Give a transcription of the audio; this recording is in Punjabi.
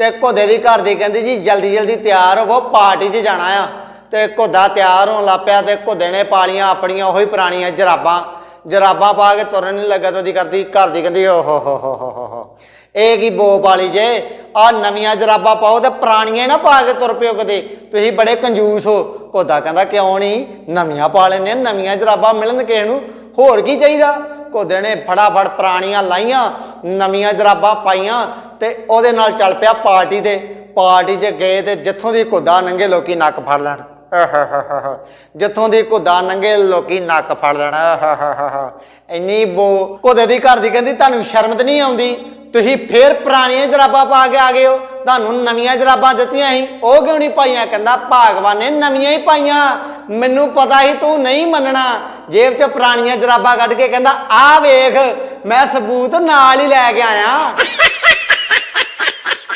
ਤੇ ਘੋਦੇ ਦੀ ਘਰ ਦੀ ਕਹਿੰਦੀ ਜੀ, ਜਲਦੀ ਜਲਦੀ ਤਿਆਰ ਹੋਵੋ ਪਾਰਟੀ 'ਚ ਜਾਣਾ ਆ। ਤੇ ਘੋਦਾ ਤਿਆਰ ਹੋਣ ਲੱਗ ਪਿਆ ਤੇ ਘੋਦੇ ਨੇ ਪਾਲੀਆਂ ਆਪਣੀਆਂ ਉਹੀ ਪੁਰਾਣੀਆਂ ਜਰਾਬਾਂ ਜਰਾਬਾਂ ਪਾ ਕੇ ਤੁਰਨ ਨਹੀਂ ਲੱਗਾ ਤੇ ਉਹਦੀ ਕਰਦੀ ਘਰ ਦੀ ਕਹਿੰਦੀ ਓ ਹੋ ਹੋ ਹੋ ਹੋ ਹੋ ਇਹ ਕੀ ਬੋ ਪਾਲੀ ਜੇ ਆ ਨਵੀਆਂ ਜਰਾਬਾਂ ਪਾਓ ਤੇ ਪੁਰਾਣੀਆਂ ਹੀ ਨਾ ਪਾ ਕੇ ਤੁਰ ਪਿਓ ਕਦੇ। ਤੁਸੀਂ ਬੜੇ ਕੰਜੂਸ ਹੋ। ਘੋਦਾ ਕਹਿੰਦਾ, ਕਿਉਂ ਨਹੀਂ ਨਵੀਆਂ ਪਾ ਲੈਂਦੇ ਨਵੀਆਂ ਜਰਾਬਾਂ ਮਿਲਣ ਕਿਸੇ ਨੂੰ। ਹੋਰ ਕੀ ਚਾਹੀਦਾ? ਘੋਦੇ ਨੇ ਫਟਾਫਟ ਪੁਰਾਣੀਆਂ ਲਾਈਆਂ, ਨਵੀਆਂ ਜਰਾਬਾਂ ਪਾਈਆਂ। ਤੇ ਉਹਦੇ ਨਾਲ ਚੱਲ ਪਿਆ ਪਾਰਟੀ ਤੇ ਪਾਰਟੀ 'ਚ ਗਏ ਤੇ ਜਿੱਥੋਂ ਦੀ ਘੋਦਾ ਨੰਗੇ ਲੋਕੀ ਨੱਕ ਫੜ ਲੈਣ। ਜਿੱਥੋਂ ਦੀ ਘੋਦਾ ਨੰਗੇ ਲੋਕੀ ਨੱਕ ਫੜ ਲੈਣ। ਆਹਾਹਾਹਾ। ਇੰਨੀ ਬੋ ਘੋਦੇ ਦੀ ਘਰ ਦੀ ਕਹਿੰਦੀ, ਤੁਹਾਨੂੰ ਸ਼ਰਮ ਤੇ ਨਹੀਂ ਆਉਂਦੀ? ਤੁਸੀਂ ਫੇਰ ਪੁਰਾਣੀਆਂ ਜਰਾਬਾਂ ਪਾ ਕੇ ਆ ਗਏ ਹੋ। ਤੁਹਾਨੂੰ ਨਵੀਆਂ ਜਰਾਬਾਂ ਦਿੱਤੀਆਂ ਸੀ। ਉਹ ਕਿਉਂ ਨਹੀਂ ਪਾਈਆਂ? ਕਹਿੰਦਾ, ਭਾਗਵਾਨ ਨੇ ਨਵੀਆਂ ਹੀ ਪਾਈਆਂ। ਮੈਨੂੰ ਪਤਾ ਸੀ ਤੂੰ ਨਹੀਂ ਮੰਨਣਾ। ਜੇਬ 'ਚ ਪੁਰਾਣੀਆਂ ਜਰਾਬਾਂ ਕੱਢ ਕੇ ਕਹਿੰਦਾ, ਆਹ ਵੇਖ, ਮੈਂ ਸਬੂਤ ਨਾਲ ਹੀ ਲੈ ਕੇ ਆਇਆ।